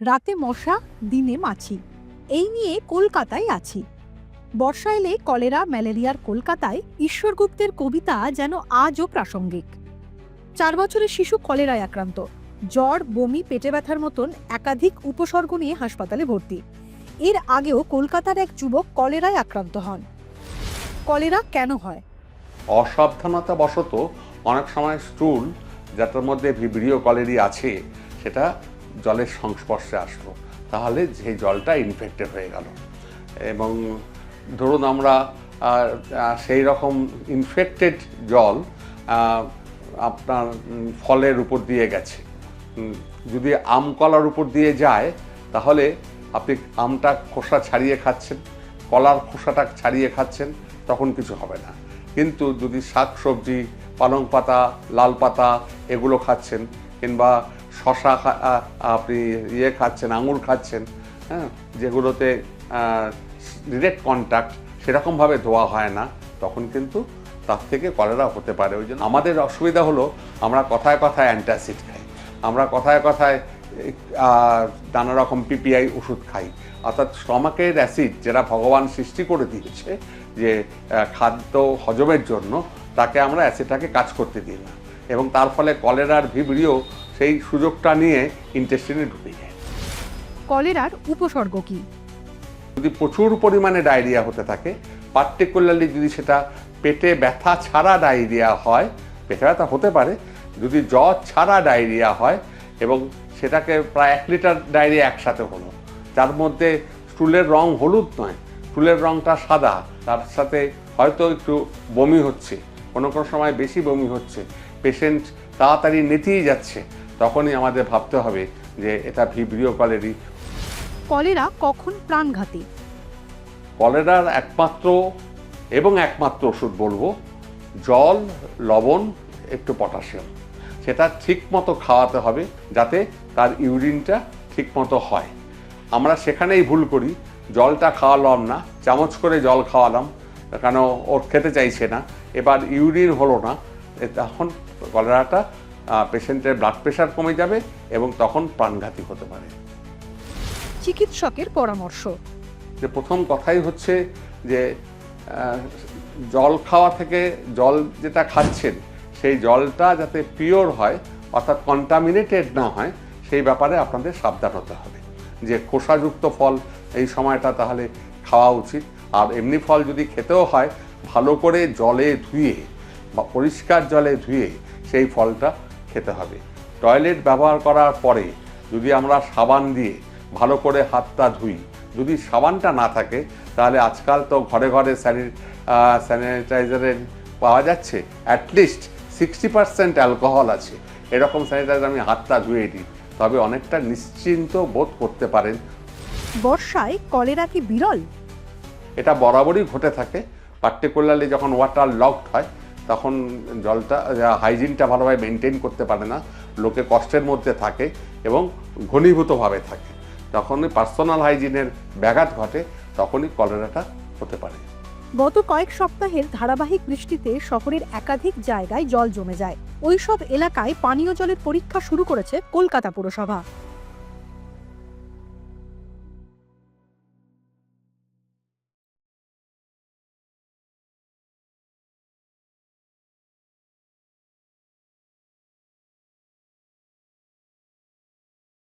রাতে মশা, দিনে মাছি। এই নিয়ে কলকাতায় আছি। বর্ষা এলে কলেরা, ম্যালেরিয়ার কলকাতায় ঈশ্বর গুপ্তের কবিতা যেন আজও প্রাসঙ্গিক। চার বছরের শিশু কলেরায় আক্রান্ত। জ্বর, বমি, পেটে ব্যথার মতন একাধিক উপসর্গ নিয়ে হাসপাতালে ভর্তি। এর আগেও কলকাতার এক যুবক কলেরায় আক্রান্ত হন। কলেরা কেন হয়? অসাবধানতা বশত অনেক সময় স্টুল যেটার মধ্যে ভিব্রিও কলেরি আছে, সেটা জলের সংস্পর্শে আসলো, তাহলে সেই জলটা ইনফেক্টেড হয়ে গেল। এবং ধরুন আমরা সেই রকম ইনফেক্টেড জল আপনার ফলের উপর দিয়ে গেছে। যদি আম কলার উপর দিয়ে যায়, তাহলে আপনি আমটা খোসা ছাড়িয়ে খাচ্ছেন, কলার খোসাটা ছাড়িয়ে খাচ্ছেন, তখন কিছু হবে না। কিন্তু যদি শাক সবজি, পালং পাতা, লাল পাতা, এগুলো খাচ্ছেন, কিংবা শশা আপনি ইয়ে খাচ্ছেন, আঙুর খাচ্ছেন হ্যাঁ যেগুলোতে ডিরেক্ট কন্ট্যাক্ট সেরকমভাবে ধোয়া হয় না, তখন কিন্তু তার থেকে কলেরা হতে পারে। ওই জন্য আমাদের অসুবিধা হলো, আমরা কথায় কথায় অ্যান্টাসিড খাই। আমরা কথায় কথায় নানা রকম পিপিআই ওষুধ খাই। অর্থাৎ স্টমাকের অ্যাসিড যেটা ভগবান সৃষ্টি করে দিয়েছে, যে খাদ্য হজমের জন্য, তাকে আমরা অ্যাসিডটাকে কাজ করতে দিই না। এবং তার ফলে কলেরার ভিবরিও সেই সুযোগটা নিয়ে ইন্টেস্টিনে ঢুকে যায়। কলেরার উপসর্গ কি? যদি প্রচুর পরিমাণে ডায়রিয়া হতে থাকে পার্টিকুলারলি যদি সেটা পেটে ব্যথা ছাড়া ডায়রিয়া হয় পেটে ব্যথা হতে পারে যদি জ্বর ছাড়া ডায়রিয়া হয় এবং সেটাকে প্রায় এক লিটার ডায়রিয়া একসাথে হলো তার মধ্যে স্টুলের রং হলুদ নয় স্টুলের রংটা সাদা তার সাথে হয়তো একটু বমি হচ্ছে কোনো কোনো সময় বেশি বমি হচ্ছে পেশেন্ট তাড়াতাড়ি নেতিয়ে যাচ্ছে তখনই আমাদের ভাবতে হবে যে এটা ভিব্রিও কলেরি কলেরা কখন প্রাণঘাতী কলেরার একমাত্র এবং একমাত্র ওষুধ বলব জল লবণ একটু পটাশিয়াম। সেটা ঠিক মতো খাওয়াতে হবে যাতে তার ইউরিনটা ঠিক মতো হয়। আমরা সেখানেই ভুল করি জলটা খাওয়ালাম না চামচ করে জল খাওয়ালাম কেন ওর খেতে চাইছে না এবার ইউরিন হলো না তখন কলেরাটা পেশেন্টের ব্লাড প্রেশার কমে যাবে এবং তখন প্রাণঘাতী হতে পারে। চিকিৎসকের পরামর্শ। যে প্রথম কথাই হচ্ছে যে জল খাওয়া থেকে জল যেটা খাচ্ছেন সেই জলটা যাতে পিওর হয় অর্থাৎ কন্টামিনেটেড না হয় সেই ব্যাপারে আপনাদের সাবধান হতে হবে। যে খোসাযুক্ত ফল এই সময়টা তাহলে খাওয়া উচিত। আর এমনি ফল যদি খেতেও হয় ভালো করে জলে ধুয়ে বা পরিষ্কার জলে ধুয়ে সেই ফলটা খেতে হবে। টয়লেট ব্যবহার করার পরে যদি আমরা সাবান দিয়ে ভালো করে হাতটা ধুই যদি সাবানটা না থাকে তাহলে আজকাল তো ঘরে ঘরে স্যানি স্যানিটাইজারের পাওয়া যাচ্ছে। অ্যাটলিস্ট সিক্সটি পার্সেন্ট অ্যালকোহল আছে। এরকম স্যানিটাইজার আমি হাতটা ধুয়ে দিই। তবে অনেকটা নিশ্চিন্ত বোধ করতে পারেন। বর্ষায় কলেরা কি বিরল? এটা বরাবরই ঘটে থাকে। পার্টিকুলারলি যখন ওয়াটার লকড হয় তখন জলটা হাইজিনটা ভালোভাবে মেনটেন করতে পারে না, লোকে কষ্টের মধ্যে থাকে এবং ঘনীভূতভাবে থাকে। যখনই পার্সোনাল হাইজিনের ব্যাঘাত ঘটে, তখনই কলেরাটা হতে পারে। গত কয়েক সপ্তাহের ধারাবাহিক বৃষ্টিতে শহরের একাধিক জায়গায় জল জমে যায়। ওইসব এলাকায় পানীয় জলের পরীক্ষা শুরু করেছে কলকাতা পুরসভা।